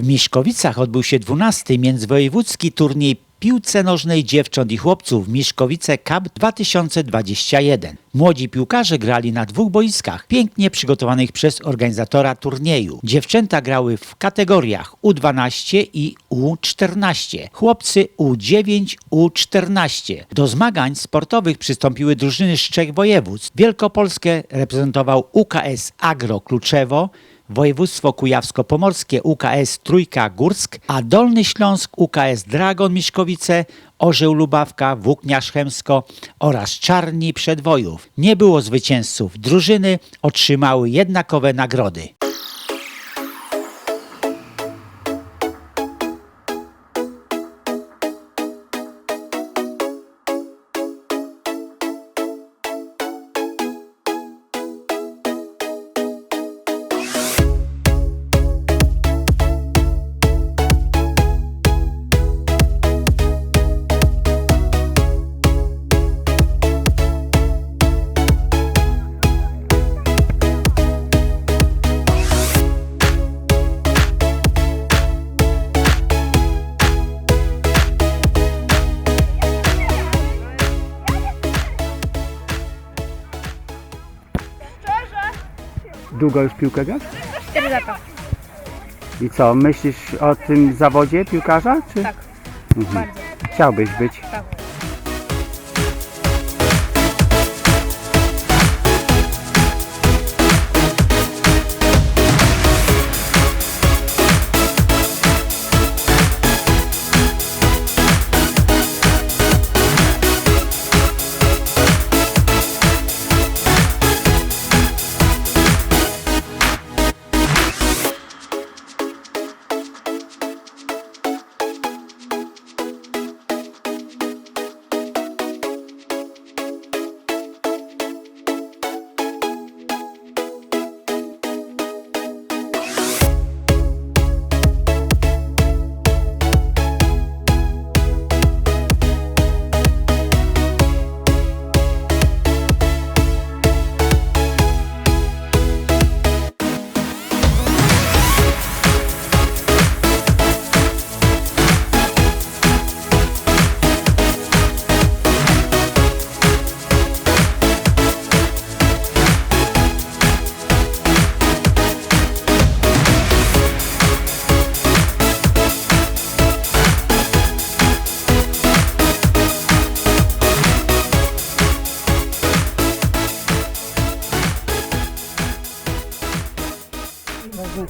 W Miszkowicach odbył się 12. międzywojewódzki turniej piłce nożnej dziewcząt i chłopców Miszkowice Cup 2021. Młodzi piłkarze grali na dwóch boiskach, pięknie przygotowanych przez organizatora turnieju. Dziewczęta grały w kategoriach U12 i U14, chłopcy U9, U14. Do zmagań sportowych przystąpiły drużyny z trzech województw. Wielkopolskę reprezentował UKS Agro Kluczewo, Województwo Kujawsko-Pomorskie UKS Trójka Górsk, a Dolny Śląsk UKS Dragon Miszkowice, Orzeł Lubawka, Włókniarz Chemsko oraz Czarni Przedwojów. Nie było zwycięzców. Drużyny otrzymały jednakowe nagrody. Długo już piłkę grasz? 4 lata. I co, myślisz o tym zawodzie piłkarza? Czy Tak. Mhm. Bardzo. chciałbyś być? Tak.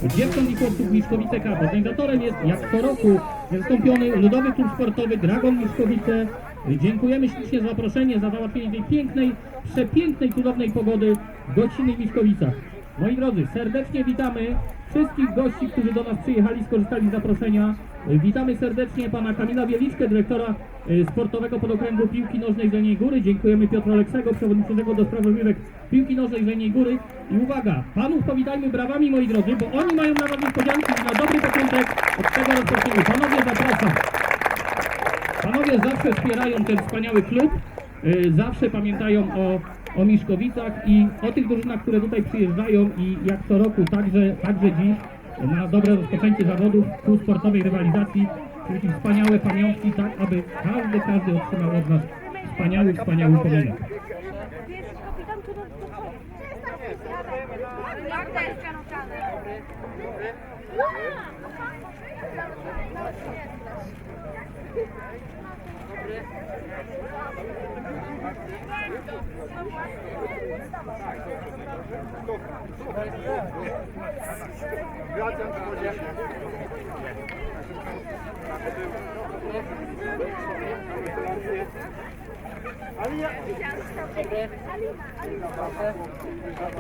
Chłopców Miszkowice Cup. Organizatorem jest jak co roku zastąpiony Ludowy Klub Sportowy Dragon Miszkowice. Dziękujemy ślicznie za zaproszenie, za załatwienie tej pięknej, przepięknej, cudownej pogody w gościnnych Miszkowicach. Moi drodzy, serdecznie witamy wszystkich gości, którzy do nas przyjechali, skorzystali z zaproszenia. Witamy serdecznie pana Kamila Wieliczkę, dyrektora y, sportowego podokręgu piłki nożnej z Jeleniej Góry. Dziękujemy Piotra Oleksego, przewodniczącego do spraw rozgrywek piłki nożnej z Jeleniej Góry. I uwaga, panów powitajmy brawami, moi drodzy, bo oni mają dla was niespodzianki na dobry początek od tego rozpoczniemy. Panowie, zapraszam. Panowie zawsze wspierają ten wspaniały klub, zawsze pamiętają o, o Miszkowicach i o tych drużynach, które tutaj przyjeżdżają i jak co roku, także, także dziś, na dobre rozpoczęcie zawodów, kół sportowej rywalizacji, czyli wspaniałe pamiątki, tak aby każdy, każdy otrzymał od nas wspaniały, wspaniały pominek.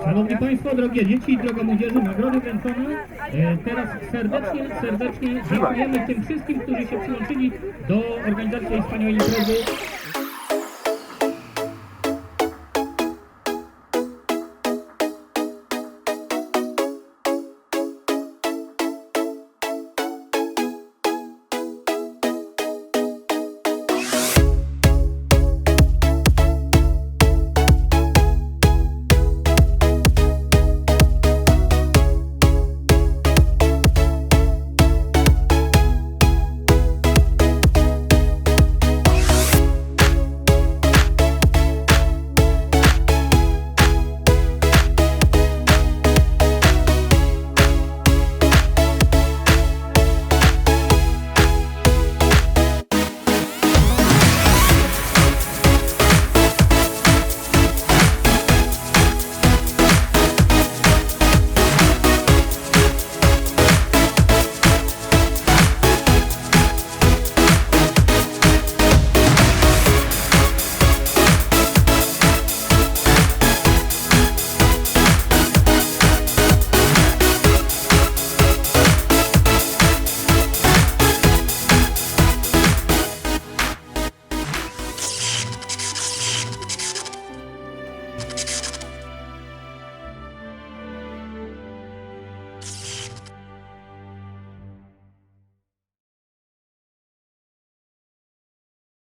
Szanowni Państwo, drogie dzieci i droga młodzieży, nagrody wręczone. E, teraz serdecznie, serdecznie dziękujemy tym wszystkim, którzy się przyłączyli do organizacji wspaniałej imprezy.